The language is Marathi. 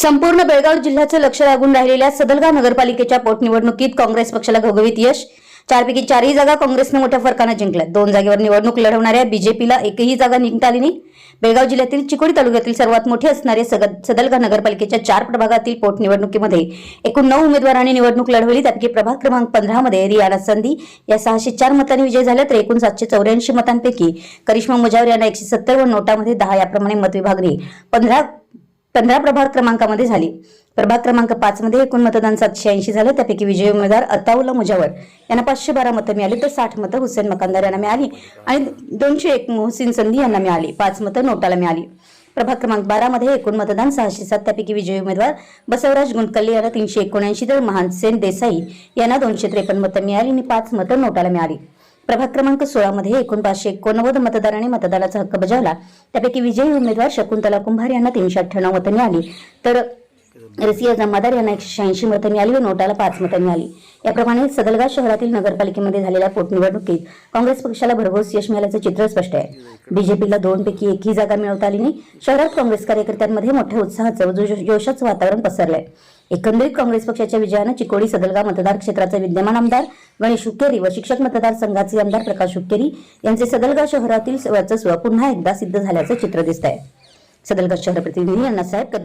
संपूर्ण बेळगाव जिल्ह्याचं लक्ष लागून राहिलेल्या सदलगा नगरपालिकेच्या पोटनिवडणुकीत काँग्रेस पक्षाला घवघवीत यश. चारपैकी चारही जागा काँग्रेसने मोठ्या फरकानं जिंकल्या दोन जागेवर निवडणूक लढवणाऱ्या बीजेपीला एकही जागा निघता आली नाही. बेळगाव जिल्ह्यातील चिकोडी तालुक्यातील सर्वात मोठे असणारे सदलगा नगरपालिकेच्या चार प्रभागातील पोटनिवडणुकीमध्ये एकूण नऊ उमेदवारांनी निवडणूक लढवली. त्यापैकी प्रभाग क्रमांक पंधरामध्ये रियाला रियाना संधी या सहाशे चार मतांनी विजय झाला तर एकूण सातशे चौऱ्याऐंशी मतांपैकी करिश्मा मुजावर यांना एकशे सत्तर व नोटामध्ये दहा याप्रमाणे मतविभागणी पंधरा पंधरा प्रभाग क्रमांकामध्ये झाली. प्रभाग क्रमांक पाच मध्ये एकूण मतदान सातशे ऐंशी झालं. त्यापैकी विजयी उमेदवार अताउल्ला मुजावर. यांना पाचशे बारा मतं मिळाली तर साठ मतं हुसेन मकानदार यांना मिळाली आणि दोनशे एक मोहसिन संधी यांना मिळाली. पाच मतं नोटाला मिळाली. प्रभाग क्रमांक बारा मध्ये एकूण मतदान सहाशे सात. त्यापैकी विजयी उमेदवार बसवराज गुंडकल्ले यांना तीनशे एकोणऐंशी तर महानसेन देसाई यांना दोनशे त्रेपन्न मतं मिळाली आणि पाच मतं नोटाला मिळाली. प्रभाग क्रमांक सोळामध्ये एकूण पाचशे एकोणनव्वद मतदारांनी मतदानाचा हक्क बजावला. त्यापैकी विजयी उमेदवार शकुंतला कुंभार यांना तीनशे अठ्ठ्याण्णव मतं मिळाली. तर रसिया मदार यांना एकशे शहाऐंशी मतं मिळाली व नोटाला पाच मतं मिळाली. याप्रमाणे सदलगा शहरातील नगरपालिकेमध्ये झालेल्या पोटनिवडणुकीत काँग्रेस पक्षाला भरघोस यश मिळाल्याचं चित्र स्पष्ट आहे. बीजेपीला दोनपैकी एकही जागा मिळवता आली नाही. शहरात काँग्रेस कार्यकर्त्यांमध्ये मोठ्या उत्साहाचं व जोशाचं वातावरण पसरलंय. एकंदरीत काँग्रेस पक्षाच्या विजयानं चिकोडी सदलगा मतदार क्षेत्राचे विद्यमान आमदार गणेश हुक्केरी व शिक्षक मतदारसंघाचे आमदार प्रकाश हुक्केरी यांचे सदलगा शहरातील वर्चस्व पुन्हा एकदा सिद्ध झाल्याचं चित्र दिसत आहे सदलगा शहर प्रतिनिधी अण्णासाहेब